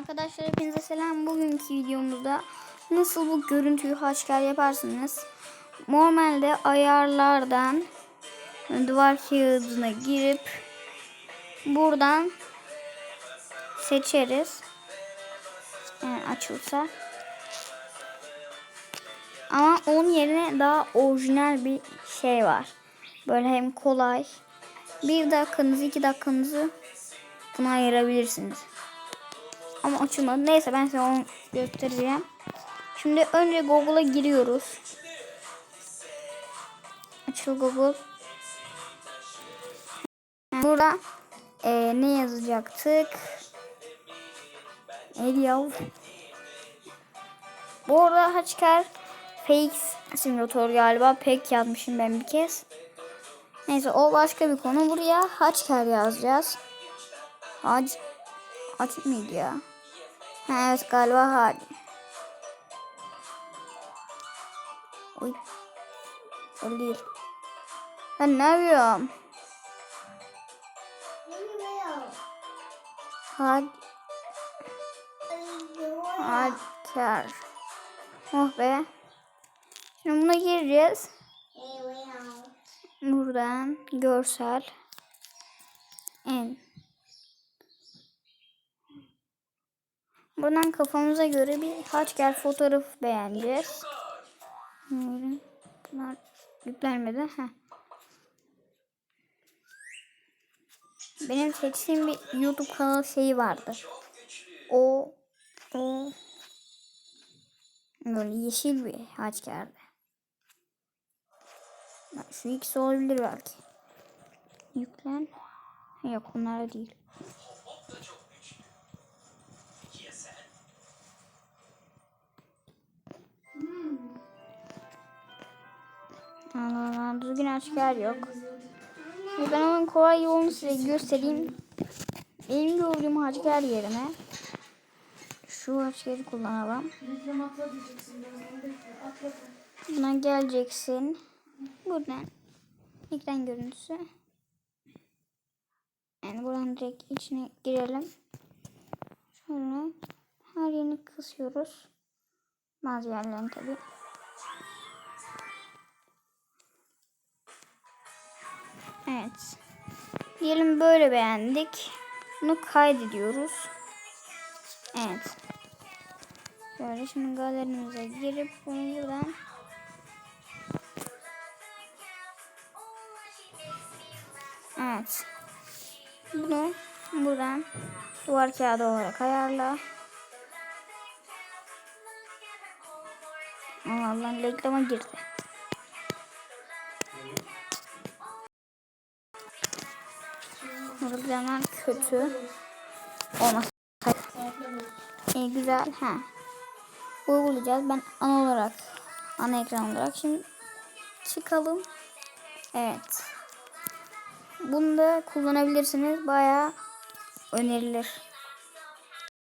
Arkadaşlar hepinize selam. Bugünkü videomuzda nasıl bu görüntüyü haşkar yaparsınız? Normalde ayarlardan duvar kağıdına girip buradan seçeriz. Yani açılsa. Ama onun yerine daha orijinal bir şey var. Böyle hem kolay. Bir dakikanızı iki dakikanızı buna ayırabilirsiniz. Ama açılmadı. Neyse ben size onu göstereceğim. Şimdi önce Google'a giriyoruz. Açıl Google. Burada e, ne yazacaktık? Ya? Bu arada Haçker Fake simülatör galiba. Pek yazmışım ben bir kez. Neyse o başka bir konu. Buraya Haçker yazacağız. Hac Hac mıydı ya? Ha, evet galiba Hac. Oy. Öyle değil. Ben ne yapıyorum? Hac Hacer. Oh be. Şimdi buna gireceğiz. Buradan görsel. En. Buradan kafamıza göre bir haçker fotoğraf beğeneceğiz. Bunlar, yüklenmedi. Heh. Benim seçtiğim bir YouTube kanalı şeyi vardı. O o böyle yeşil bir haçkerdi. Bak, Şu ikisi olabilir belki. Yüklen. Yok bunlar değil. Allah Allah düzgün aşikar yok. Ben onun kolay yolunu size göstereyim. Benim gördüğüm haçker yerine şu haçkeri kullanalım. Buna geleceksin. Buradan ekran görüntüsü. Yani buradan direkt içine girelim. Şöyle her yerini kısıyoruz. Bazı yerlerini tabii. Evet. Diyelim böyle beğendik. Bunu kaydediyoruz. Evet. Böyle şimdi galerimize girip bunu buradan Evet. Bunu buradan duvar kağıdı olarak ayarla. Allah Allah reklama girdi. Reklamlar kötü. Olmaz. İyi güzel. Ha. Uygulayacağız. Ben ana olarak ana ekran olarak şimdi çıkalım. Evet. Bunu da kullanabilirsiniz. Bayağı önerilir.